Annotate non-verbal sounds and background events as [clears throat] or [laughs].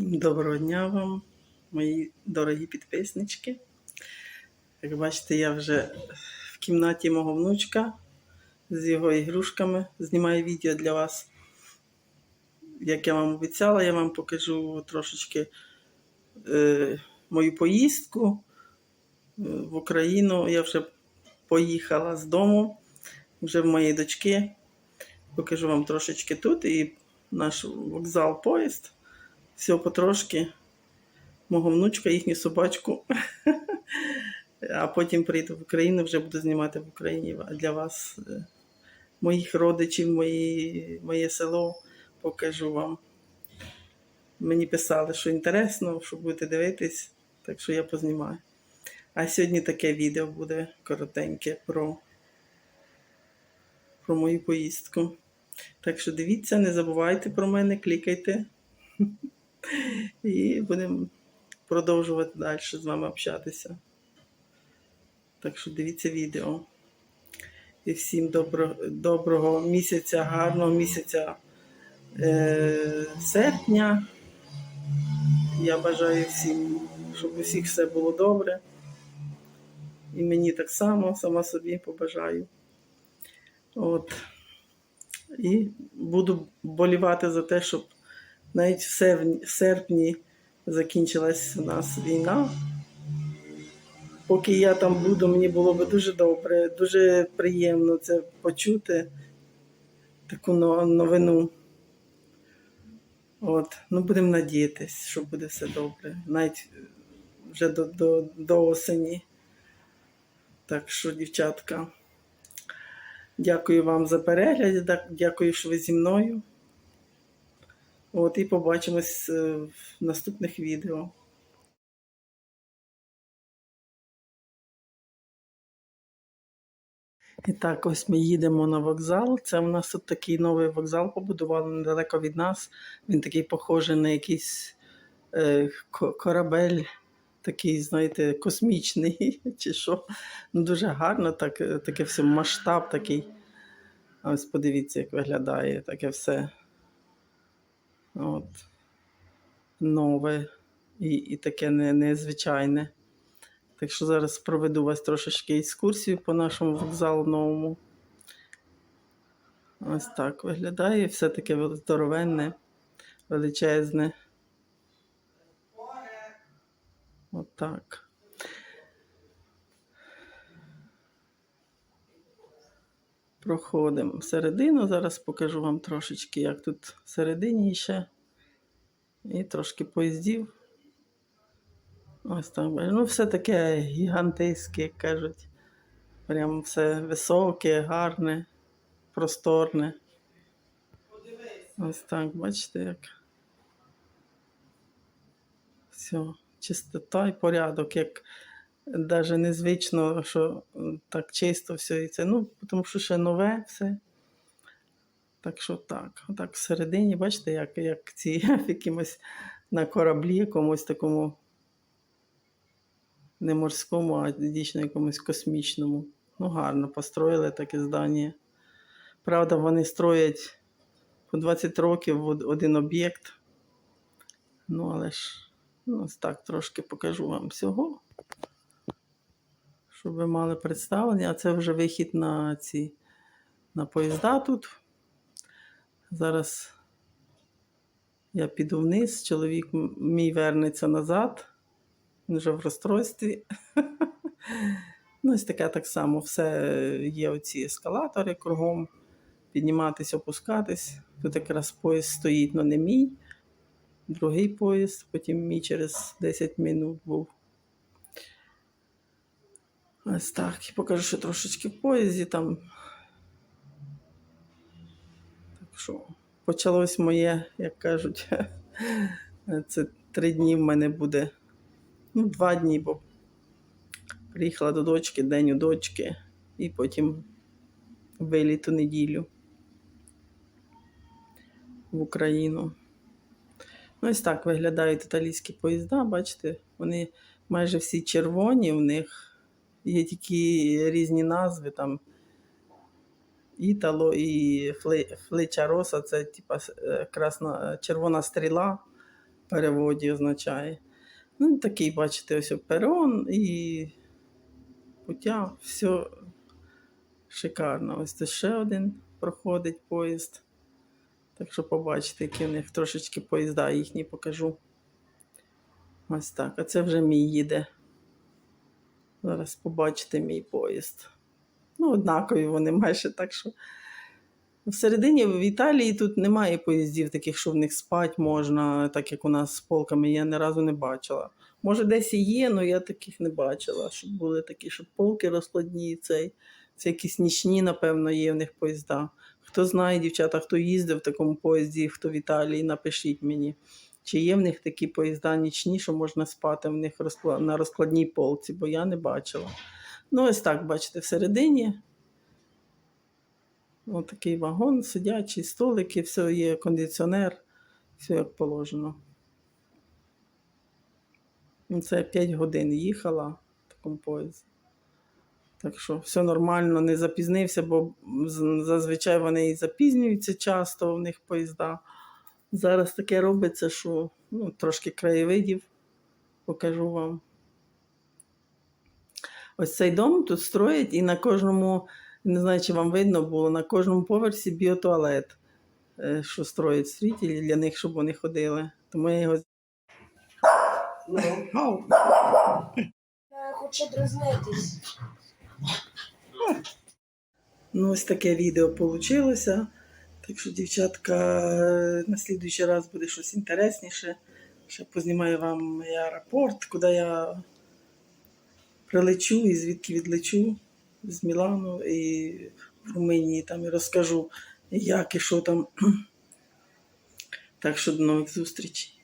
Доброго дня вам, мої дорогі підписнички. Як бачите, я вже в кімнаті мого внучка з його ігрушками знімаю відео для вас. Як я вам обіцяла, я вам покажу трошечки е, мою поїздку е, в Україну. Я вже поїхала з дому, вже в моєї дочки. Покажу вам трошечки тут і наш вокзал поїзд. Все потрошки. Мого внучка, їхню собачку. [laughs] А потім прийду в Україну, вже буду знімати в Україні для вас е, моїх родичів, мої, моє село покажу вам. Мені писали, що інтересно, що будете дивитись, так що я познімаю. А сьогодні таке відео буде коротеньке про, про мою поїздку. Так що дивіться, не забувайте про мене, клікайте. [laughs] І будемо продовжувати далі з вами общатися. Так що дивіться відео. І всім добро, доброго місяця, гарного місяця е, серпня. Я бажаю всім, щоб у всіх все було добре. І мені так само, сама собі побажаю. От. І буду болівати за те, щоб навіть в серпні, закінчилась у нас війна. Поки я там буду, мені було би дуже добре, дуже приємно це почути, таку новину. От. Ну, будемо надіятись, що буде все добре. Навіть вже до, до, до осені. Так що, дівчатка, дякую вам за перегляд, дякую, що ви зі мною. От і побачимось е, в наступних відео. І так, ось ми їдемо на вокзал. Це у нас тут такий новий вокзал побудували недалеко від нас. Він такий похожий на якийсь е, корабель, такий, знаєте, космічний [laughs] чи що. Ну, дуже гарно, так, е, таке все масштаб такий. А Ось подивіться, як виглядає таке все. От. Нове і, і таке не, незвичайне. Так що зараз проведу вас трошечки екскурсію по нашому вокзалу новому. Ось так виглядає. Все таке здоровенне, величезне. Отак. Проходимо всередину. Зараз покажу вам трошечки, як тут всередині ще. І трошки поїздів. Ось так. Ну, все таке гігантейське, як кажуть. Прям все високе, гарне, просторне. Ось так, бачите, як. Все, чистота і порядок, як навіть незвично, що так чисто все і це. Ну, тому що ще нове все. Так що так. Отак всередині, бачите, як, як ці в [laughs] якимось на кораблі, якомусь такому не морському, а дійсно якомусь космічному. Ну, гарно построїли таке здання. Правда, вони строять по 20 років один об'єкт. Ну, але ж, ну, так трошки покажу вам всього. Щоб ви мали представлення. А це вже вихід на ці на поїзда тут. Зараз я піду вниз, чоловік мій вернеться назад. Він вже в розстройстві. [laughs] ну, ось таке так само. Все є оці ескалатори кругом. Підніматись, опускатись. Тут якраз поїзд стоїть, але не мій. Другий поїзд, потім мій через 10 минут був. Ось так. І покажу, що трошечки в поїзді там. Так що почалось моє, як кажуть, [laughs] це три дні в мене буде. Ну, два дні, бо приїхала до дочки, день у дочки, і потім виліт у неділю в Україну. Ну, ось так виглядають італійські поїзда, бачите, вони майже всі червоні, в них є тільки різні назви, там Італо і Флеча Роса, це типа е, красна, червона стріла. в переводі означає. Ну, такий, бачите, ось перон і путя, все шикарно. Ось тут ще один проходить поїзд. Так що побачите, які в них трошечки поїзда їхні покажу. Ось так. А це вже мій їде. Зараз побачите мій поїзд. Ну, однакові вони майже так що. Всередині в Італії тут немає поїздів таких, що в них спати можна, так як у нас з полками, я ні разу не бачила. Може, десь і є, але я таких не бачила, щоб були такі, щоб полки розкладні. Цей. Це якісь нічні, напевно, є в них поїзда. Хто знає, дівчата, хто їздив в такому поїзді, хто в Італії, напишіть мені. Чи є в них такі поїзда нічні, що можна спати в них на розкладній полці, бо я не бачила. Ну, ось так, бачите, всередині. Ось такий вагон, сидячий, столики, все є, кондиціонер, все як положено. Ну, Це 5 годин їхала в такому поїзді. Так що все нормально, не запізнився, бо зазвичай вони і запізнюються часто в них поїзда. Зараз таке робиться, що ну, трошки краєвидів покажу вам. Ось цей дом тут строять, і на кожному, не знаю, чи вам видно було, на кожному поверсі біотуалет, е, що строять строїтелі для них, щоб вони ходили. Тому я його. Е, Хоче дразнитись. Ну, ось таке відео вийшло. Так що, дівчатка, на слідуючий раз буде щось інтересніше. Ще познімаю вам і аеропорт, куди я прилечу і звідки відлечу з Мілану і в Румунії там і розкажу, як і що там. [clears throat] Так що до нових зустрічей.